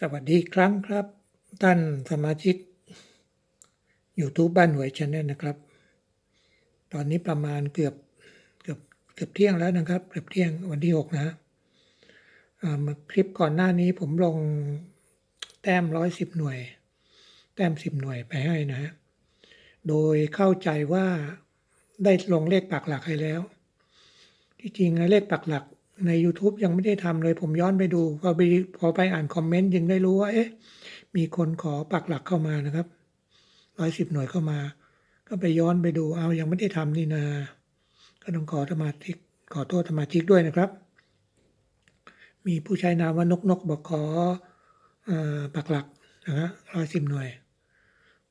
สวัสดีครั้งครับ ท่านสมาชิก YouTube บ้านหวยชาแนลนะครับ ตอนนี้ประมาณเกือบเกือบเกือบเที่ยงแล้วนะครับ เกือบเที่ยงวันที่หกนะมาคลิปก่อนหน้านี้ผมลงแต้มร้อยสิบหน่วย แต้มสิบหน่วยไปให้นะฮะโดยเข้าใจว่าได้ลงเลขปักหลักให้แล้ว ที่จริงเลขปักหลัก ใน YouTube ยังไม่ได้ทำเลยผมย้อนไปดู พอไปพอไปอ่านคอมเมนต์ยังได้รู้ว่า เอ๊ะ มีคนขอปักหลักเข้ามานะครับร้อยสิบหน่วยเข้ามา ก็ไปย้อนไปดูเอายังไม่ได้ทำนี่นา ก็ต้องขอสมาชิกขอโทษสมาชิกด้วยนะครับ มีผู้ใช้นามว่านกนกบอกขออปักหลักนะฮะร้อยสิบหน่วย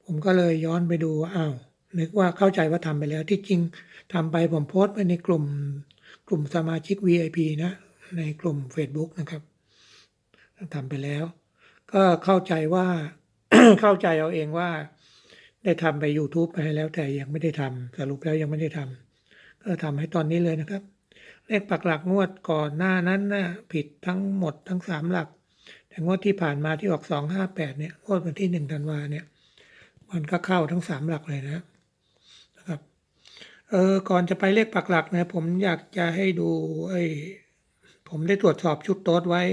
ผมก็เลยย้อนไปดูอ้าวนึกว่าเข้าใจว่าทำไปแล้วที่จริงทำไปผมโพสต์ไปในกลุ่ม กลุ่มสมาชิก VIP นะ ในกลุ่ม Facebook นะครับทำไปแล้ว ก็เข้าใจว่าเข้าใจเอาเองว่า ได้ทำไป YouTube ไปแล้วแต่ยังไม่ได้ทำสรุปแล้วยังไม่ได้ทำก็ทำให้ตอนนี้เลยนะครับ เลขปักหลักงวดก่อนหน้านั้นนะ่ะผิดทั้งหมดทั้งสามหลัก แต่งวดที่ผ่านมาที่ออกสองห้าแปดเนี่ยงวดวันที่หนึ่งธันวาเนี่ย มันก็เข้าทั้งสามหลักเลยนะ เออก่อนจะไปเลขปักหลักนะผมอยากจะให้ดูไอ้ผมได้ตรวจสอบชุดโต๊ดไว้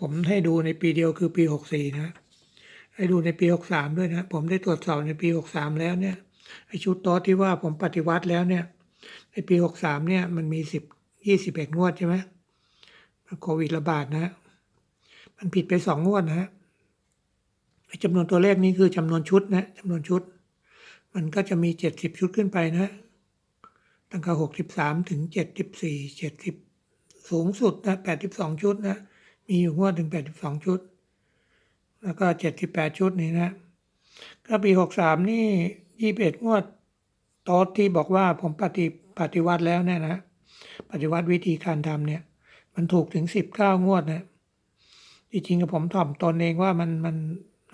ผมให้ดูในปีเดียวคือปีหกสี่นะ ให้ดูในปีหกสามด้วยนะ ผมได้ตรวจสอบในปีหกสามแล้วเนี่ยไอ้ชุดโต๊ดที่ว่าผมปฏิวัติแล้วเนี่ย ในปีหกสามเนี่ยมันมีสิบยี่สิบเอ็ดงวดใช่ไหมโควิดระบาดนะ มันผิดไปสองงวดนะฮะจำนวนตัวเลขนี้คือจำนวนชุดนะจำนวนชุด มันก็จะมีเจ็ดสิบชุดขึ้นไปนะ ตั้งแต่หกสิบสามถึงเจ็ดสิบสี่เจ็ดสิบสูงสุดนะแปดสิบสองชุดนะ มีอยู่งวดถึงแปดสิบสองชุด แล้วก็เจ็ดสิบแปดชุดนี่นะ ก็ปีหกสามนี่ยี่สิบเอ็ดงวดโต๊ดที่บอกว่าผมปฏิปฏิวัติแล้วเนี่ยนะ ปฏิวัติวิธีการทำเนี่ย มันถูกถึงสิบเก้างวดนะจริงๆกับผมถ่อมตนเองว่ามันมัน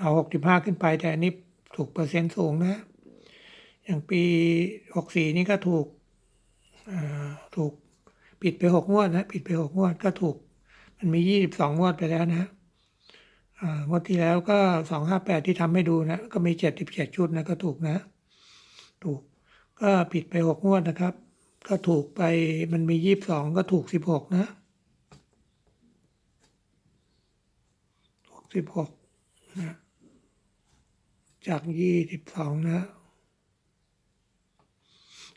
เอาหกสิบห้าขึ้นไปแต่อันนี้ถูกเปอร์เซ็นต์สูงนะ อย่างปีหกสี่นี่ก็ถูก ถูกปิดไปหกงวดนะปิดไปหกงวดก็ถูก มันมียี่สิบสองงวดไปแล้วนะงวดที่แล้วก็สองห้าแปดที่ทำให้ดูนะก็มีเจ็ดสิบเจ็ดชุดนะก็ถูกนะ ถูกก็ผิดไปหกงวดนะครับ ก็ถูกไปมันมียี่สิบสองก็ถูกสิบหกนะสิบหกนะจากยี่สิบสองนะ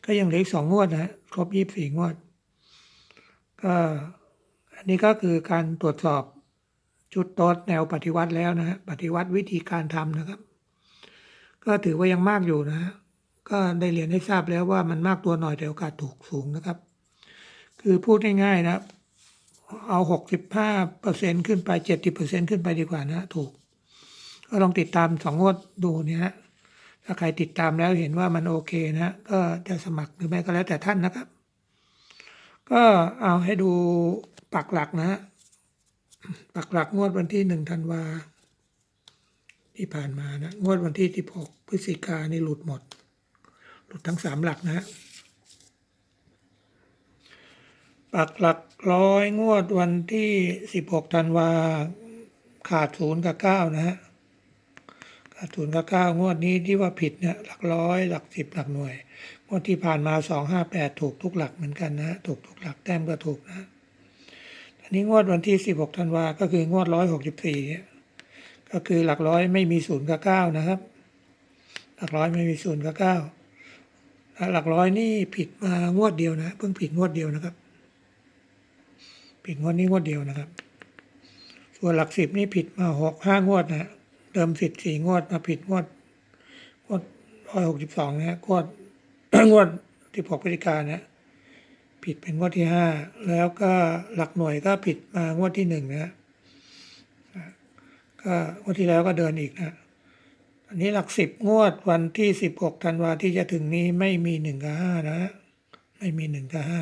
ก็ยังเหลืออีกสองงวดนะครบยี่สี่งวด ก็อันนี้ก็คือการตรวจสอบจุดโต๊ดแนวปฏิวัติแล้วนะฮะปฏิวัติวิธีการทำนะครับ ก็ถือว่ายังมากอยู่นะฮะก็ได้เรียนให้ทราบแล้วว่ามันมากตัวหน่อยแต่โอกาสถูกสูงนะครับ คือพูดง่ายๆนะ เอาหกสิบห้าเปอร์เซ็นขึ้นไปเจ็ดสิบเปอร์เซ็นขึ้นไปดีกว่านะ ถูก ก็ลองติดตามสองงวดดูเนี่ยฮะ ถ้าใครติดตามแล้วเห็นว่ามันโอเคนะก็จะสมัครหรือไม่ก็แล้วแต่ท่านนะครับ ก็เอาให้ดูปักหลักนะฮะปักหลักงวดวันที่หนึ่งธันวาที่ผ่านมานะงวดวันที่สิบหกพฤศจิกานี่หลุดหมด หลุดทั้งสามหลักนะฮะปักหลักร้อยงวดวันที่สิบหกธันวาขาดศูนย์กับเก้านะฮะ ศูนย์กับเก้างวดนี้ที่ว่าผิดเนี่ยหลักร้อยหลักสิบหลักหน่วย งวดที่ผ่านมาสองห้าแปดถูกทุกหลักเหมือนกันนะถูกทุกหลักแต้มก็ถูกนะอันนี้งวดวันที่สิบหกธันวาก็คืองวดร้อยหกสิบสี่ก็คือหลักร้อยไม่มีศูนย์กับเก้านะครับ หลักร้อยไม่มีศูนย์กับเก้าหลักร้อยนี่ผิดมางวดเดียวนะเพิ่งผิดงวดเดียวนะครับ ผิดงวดนี้งวดเดียวนะครับ ส่วนหลักสิบนี่ผิดมาหกห้างวดนะ เดิมสิบสี่งวดมาผิดงวดงวดร้อยหกสิบสองเนะงวดงวดที่หกพฤศจิกาเนะผิดเป็นงวดที่ห้าแล้วก็หลักหน่วยก็ผิดมางวดที่หนึ่งนะก็งวดที่แล้วก็เดินอีกนะอันนี้หลักสิบงวดวันที่สิบหกธันวาที่จะถึงนี้ไม่มีหนึ่งกับห้านะ ไม่มีหนึ่งกับห้า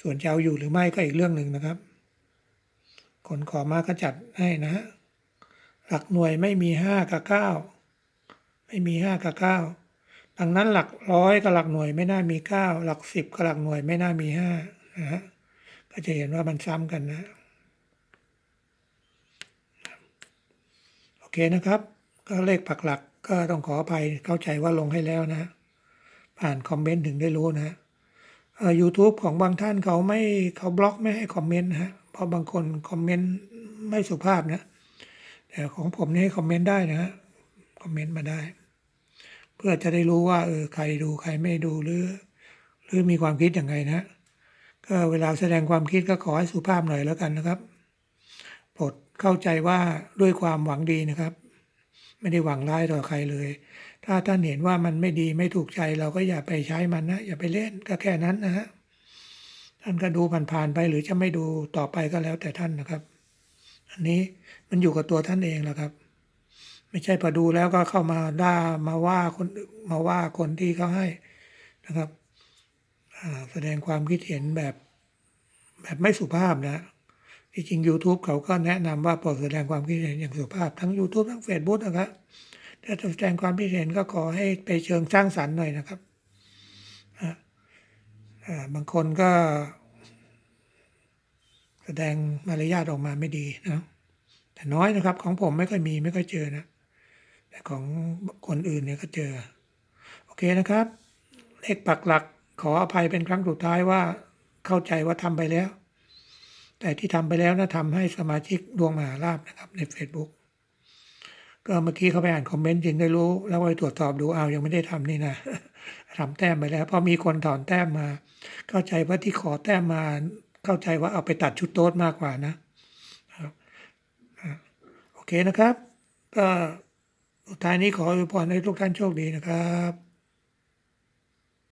ส่วนจะเอาอยู่หรือไม่ก็อีกเรื่องหนึ่งนะครับ คนขอมาก็จัดให้นะ หลักหน่วยไม่มีห้ากับเก้าไม่มีห้ากับเก้าดังนั้นหลักร้อยกับหลักหน่วยไม่น่ามีเก้าหลักสิบกับหลักหน่วยไม่น่ามีห้านะฮะก็จะเห็นว่ามันซ้ำกันนะ โอเคนะครับ ก็เลขปักหลักก็ต้องขออภัยเข้าใจว่าลงให้แล้วนะ ผ่านคอมเมนต์ถึงได้รู้นะเอ่อ YouTube ของบางท่านเขาไม่เขาบล็อกไม่ให้คอมเมนต์นะฮะเพราะบางคนคอมเมนต์ไม่สุภาพนะ ของผมนี้คอมเมนต์ได้นะฮะคอมเมนต์มาได้ เพื่อจะได้รู้ว่าเออใครดูใครไม่ดูหรือ หรือมีความคิดอย่างไรนะก็เวลาแสดงความคิดก็ขอให้สุภาพหน่อยแล้วกันนะครับโปรดเข้าใจว่าด้วยความหวังดีนะครับ ไม่ได้หวังร้ายต่อใครเลย ถ้าท่านเห็นว่ามันไม่ดีไม่ถูกใจเราก็อย่าไปใช้มันนะอย่าไปเล่นก็แค่นั้นนะฮะท่านก็ดูผ่านๆไปหรือจะไม่ดูต่อไปก็แล้วแต่ท่านนะครับ อันนี้มันอยู่กับตัวท่านเองแหละครับ ไม่ใช่พอดูแล้วก็เข้ามาด่ามาว่าคนมาว่าคนที่เขาให้นะครับแสดงความคิดเห็นแบบแบบไม่สุภาพนะที่จริง YouTube เขาก็แนะนำว่าโปรดแสดงความคิดเห็นอย่างสุภาพ ทั้ง YouTube ทั้ง Facebook นะครับถ้าจะแสดงความคิดเห็นก็ขอให้ไปเชิงสร้างสรรค์หน่อยนะครับบางคนก็ แสดงมารยาทออกมาไม่ดีนะแต่น้อยนะครับ ของผมไม่ค่อยมีไม่ค่อยเจอนะ แต่ของคนอื่นเนี่ยก็เจอ โอเคนะครับ เลขปักหลักขออภัยเป็นครั้งสุดท้ายว่าเข้าใจว่าทำไปแล้ว แต่ที่ทำไปแล้วนะทำให้สมาชิกดวงมหาลาภนะครับ ใน Facebook ก็เมื่อกี้เขาไปอ่านคอมเมนต์จึงได้รู้ แล้วไปตรวจสอบดูเอายังไม่ได้ทำนี่นะทำแต้มไปแล้วพราะมีคนถอนแต้มมา เข้าใจว่าที่ขอแต้มมา เข้าใจว่าเอาไปตัดชุดโต๊ดมากกว่านะครับโอเคนะครับ ก็ท้ายนี้ขออวยพรให้ทุกท่านโชคดีนะครับ